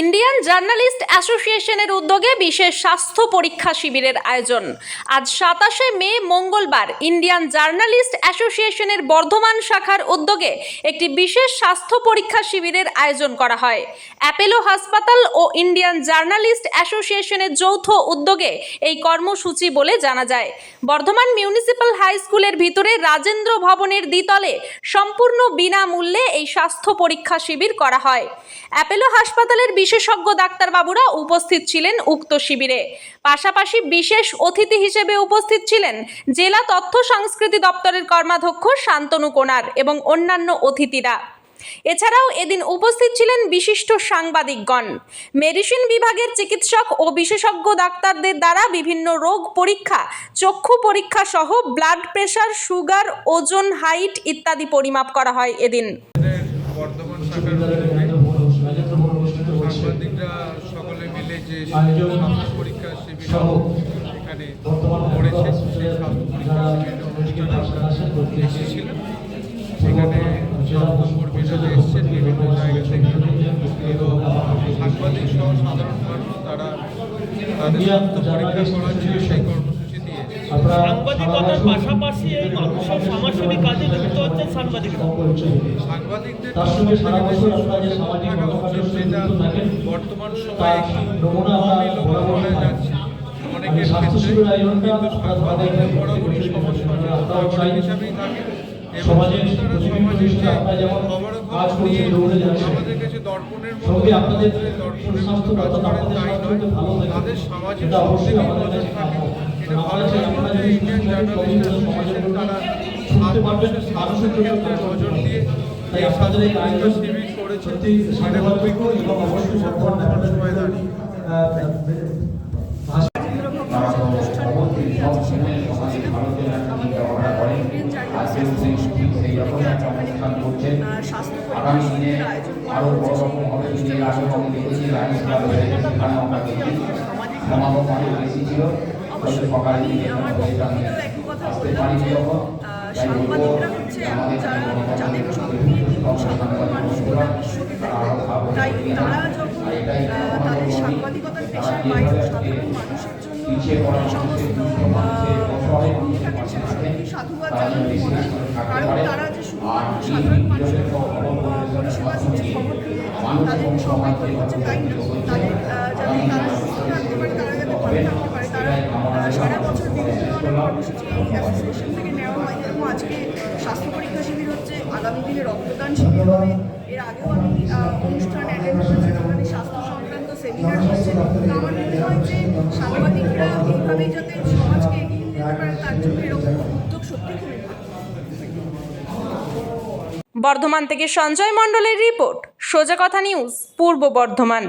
Indian journalist অ্যাসোসিয়েশনের উদ্যোগে বিশেষ স্বাস্থ্য পরীক্ষা শিবিরের আয়োজন। আজ সাতাশে মে, মঙ্গলবার, ইন্ডিয়ান জার্নালিস্ট অ্যাসোসিয়েশনের বর্ধমান শাখার উদ্যোগে একটি বিশেষ স্বাস্থ্য পরীক্ষা শিবিরের আয়োজন করা হয়। অ্যাপেলো হাসপাতাল ও ইন্ডিয়ান জার্নালিস্ট অ্যাসোসিয়েশনের যৌথ উদ্যোগে এই কর্মসূচি বলে জানা যায়। বর্ধমান মিউনিসিপ্যাল হাই স্কুলের ভিতরে রাজেন্দ্র ভবনের দ্বিতলে সম্পূর্ণ বিনামূল্যে এই স্বাস্থ্য পরীক্ষা শিবির করা হয়। অ্যাপেলো হাসপাতালের বিশেষজ্ঞ ডাক্তারবাবুরা উপস্থিত ছিলেন উক্ত শিবিরে। পাশাপাশি বিশেষ অতিথি হিসেবে উপস্থিত ছিলেন জেলা তথ্য সংস্কৃতি দপ্তরের কর্মাধ্যক্ষ শান্তনু কোনার এবং অন্যান্য অতিথিরা। এছাড়াও এদিন উপস্থিত ছিলেন বিশিষ্ট সাংবাদিকগণ। মেডিসিন বিভাগের চিকিৎসক ও বিশেষজ্ঞ ডাক্তারদের দ্বারা বিভিন্ন রোগ পরীক্ষা, চক্ষু পরীক্ষা সহ ব্লাড প্রেশার সুগার, ওজন, হাইট ইত্যাদি পরিমাপ করা হয় এদিন শাখার উদ্যোগে সাংবাদিকরা সকলে মিলে যে স্বাস্থ্য পরীক্ষা শিবির এখানে পড়েছে সেই স্বাস্থ্য পরীক্ষা শিবিরের অনুষ্ঠানে আমরা এসেছিলাম সেখানে স্বাস্থ্যকর্মীরা এসছেন বিভিন্ন জায়গা থেকে এবং সাংবাদিক সহ সাধারণ মানুষ তারা তাদের স্বাস্থ্য পরীক্ষা করার জন্য সাংবাদিকতার পাশাপাশি এই মানুষের সমাজসেবী কাজে যুক্ত হচ্ছেন সাংবাদিকরা। সাংবাদিকদের বর্তমান সময়ে। যাচ্ছে অনেকের বরাবরই হিসাবেই থাকে। সমাজের আমাদের কাছে দর্পণের সঙ্গে আপনাদের যে সুস্বাস্থ্য অর্থাৎ আপনাদের ভালো তাদের সামাজিক এটা অবশ্যই আমাদের কাছে এটা ভালো সমাজের তারা শুনতে পারবেন, স্বাস্থ্যের ক্ষেত্রে নজর দিয়ে তাই আপনাদের এই আয়োজন শিবির করেছে সাধুবাদ এবং অবশ্যই বর্তমান বর্তমান দাঁড়িয়ে আগামী দিনে আরও বড় রকম হবে। আগে দেখেছি সেখানে আমরা দেখি সমাগম অনেক বেশি ছিল আসতে বললাম পারিনি যে যখন আহ, তাই বলব সাংবাদিকরা হচ্ছে যারা যাদের চোখে সাধারণ মানুষ বিশ্বকে দেখে তাই তারা যখন আর এটাই আহ, আমরা তাদের সাংবাদিকতার পেশার বাইরে সাধারণ মানুষের জন্য সমস্ত সত্যি সাধুবাদ যেন মনে করে কারণ তারা যে সাধারণ মানুষের পরিষেবা দিচ্ছে খবর তাদের সমাজ হচ্ছে তাই না তাদের আহ, যাতে তারা সুস্থ থাকতে পারে তারা যাতে ভালো থাকতে পারে তারা আহ, সারা বছর বিভিন্ন অ্যাসোসিয়েশন থেকে নেওয়া হয় আজকে স্বাস্থ্য পরীক্ষা শিবির হচ্ছে আগামী দিনে রক্তদান শিবির হবে এর আগেও আমি অনুষ্ঠান স্বাস্থ্য সংক্রান্ত সেমিনার হচ্ছে আমার মনে হয় যে সাংবাদিকরা এইভাবেই যাতে সমাজকে এগিয়ে নিয়ে যেতে পারে তার জন্য এরকম উদ্যোগ সত্যি খুবই বর্ধমান থেকে সঞ্জয় মণ্ডলের রিপোর্ট, সোজা কথা নিউজ, পূর্ব বর্ধমান।